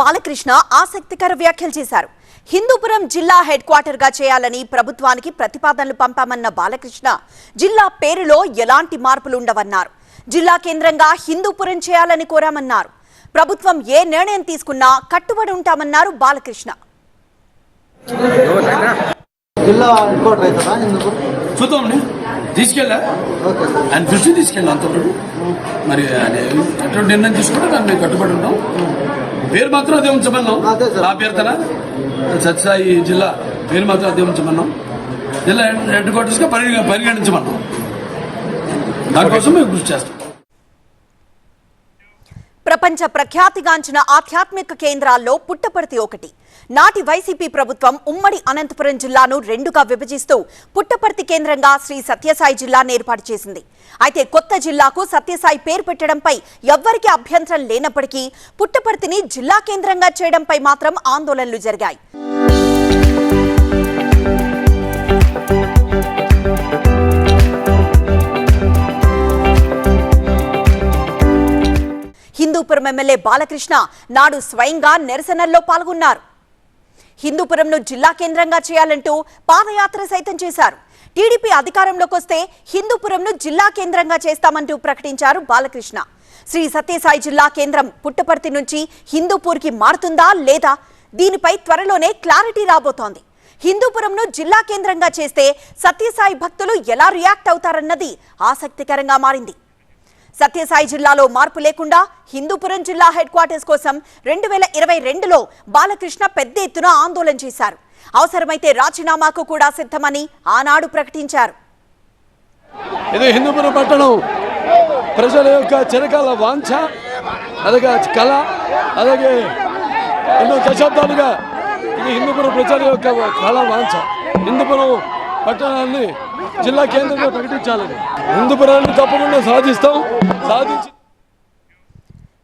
బాలకృష్ణ ఆసక్తికర వ్యాఖ్యలు చేశారు. హిందూపురం జిల్లా హెడ్ క్వార్టర్గా చేయాలని ప్రభుత్వానికి ప్రతిపాదనలు పంపామన్న బాలకృష్ణ జిల్లా పేరులో ఎలాంటి మార్పులు ఉండవన్నారు జిల్లా కేంద్రంగా హిందూపురం చేయాలని కోరామన్నారు. ప్రభుత్వం ఏ నిర్ణయం తీసుకున్నా కట్టుబడి ఉంటామన్నారు బాలకృష్ణ. జిల్లా హెడ్ క్వార్టర్ తీసుకెళ్ళా? Okay sir. ఆయన దృష్టి తీసుకెళ్ళి అంతవరకు. మరి ఆయన నిర్ణయం తీసుకుంటే దాన్ని మేము కట్టుబడి ఉంటాం. పేరు మాత్రం సార్. నా పేరు తన సత్యసాయి జిల్లా. పేరు మాత్రం అదే ఉంచమన్నాం జిల్లా హెడ్ క్వార్టర్స్గా పరిగణ పరిగణించమన్నాం దానికోసం మేము కృషి చేస్తాం. ప్రపంచ ప్రఖ్యాతిగాంచిన ఆధ్యాత్మిక కేంద్రాల్లో పుట్టపర్తి ఒకటి. నాటి వైసీపీ ప్రభుత్వం ఉమ్మడి అనంతపురం జిల్లాను రెండుగా విభజిస్తూ పుట్టపర్తి కేంద్రంగా శ్రీ సత్యసాయి జిల్లాను ఏర్పాటు చేసింది. అయితే కొత్త జిల్లాకు సత్యసాయి పేరు పెట్టడంపై ఎవ్వరికీ అభ్యంతరం లేనప్పటికీ పుట్టపర్తిని జిల్లా కేంద్రంగా చేయడంపై మాత్రం ఆందోళనలు జరిగాయి. హిందూపురం ఎమ్మెల్యే బాలకృష్ణ నాడు స్వయంగా నిరసనల్లో పాల్గొన్నారు. హిందూపురంను జిల్లా కేంద్రంగా చేయాలంటూ పాదయాత్ర సైతం చేశారు. టీడీపీ అధికారంలోకి వస్తే హిందూపురంను జిల్లా కేంద్రంగా చేస్తామంటూ ప్రకటించారు బాలకృష్ణ. శ్రీ సత్యసాయి జిల్లా కేంద్రం పుట్టపర్తి నుంచి హిందూపూర్కి మారుతుందా లేదా దీనిపై త్వరలోనే క్లారిటీ రాబోతోంది. హిందూపురంను జిల్లా కేంద్రంగా చేస్తే సత్యసాయి భక్తులు ఎలా రియాక్ట్ అవుతారన్నది ఆసక్తికరంగా మారింది. సత్యసాయి జిల్లాలో మార్పు లేకుండా హిందూపురం జిల్లా హెడ్ క్వార్టర్స్ కోసం రెండు వేల ఇరవై రెండులో బాలకృష్ణ పెద్ద ఎత్తున ఆందోళన చేశారు. అవసరమైతే రాజీనామాకు కూడా సిద్ధమని ఆనాడు ప్రకటించారు. ఇది హిందూపురం పట్టణం. ప్రజల యొక్క చిరకాల వాంఛ అలాగే కళ అలాగే ఎన్నో దశాబ్దాలుగా ఇది హిందూపురం ప్రజల యొక్క కళ వాంఛ. హిందూపురం పట్టణాన్ని జిల్లా కేంద్రంగా ప్రకటించాలని హిందూపురాన్ని తప్పకుండా సాధిస్తాం సాధించి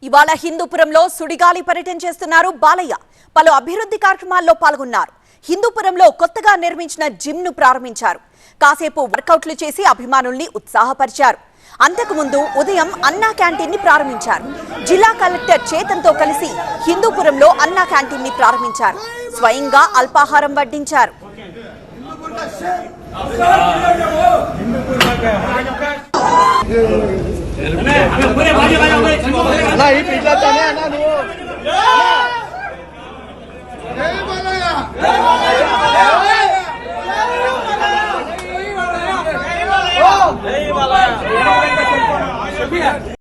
ఇవాళ హిందూపురంలో సుడిగాలి పర్యటన చేస్తున్నారు బాలయ్య. పలు అభివృద్ధి కార్యక్రమాల్లో పాల్గొన్నారు. హిందూపురంలో కొత్తగా నిర్మించిన జిమ్ను ప్రారంభించారు. కాసేపు వర్కౌట్లు చేసి అభిమానుల్ని ఉత్సాహపరిచారు. అంతకుముందు ఉదయం అన్నా క్యాంటీన్ని ప్రారంభించారు. జిల్లా కలెక్టర్ చేతన్తో కలిసి హిందూపురంలో అన్నా క్యాంటీన్ని ప్రారంభించారు. స్వయంగా అల్పాహారం వడ్డించారు. అన్నా ఈ పిల్లతోనే అన్నా నువ్వు Yeah.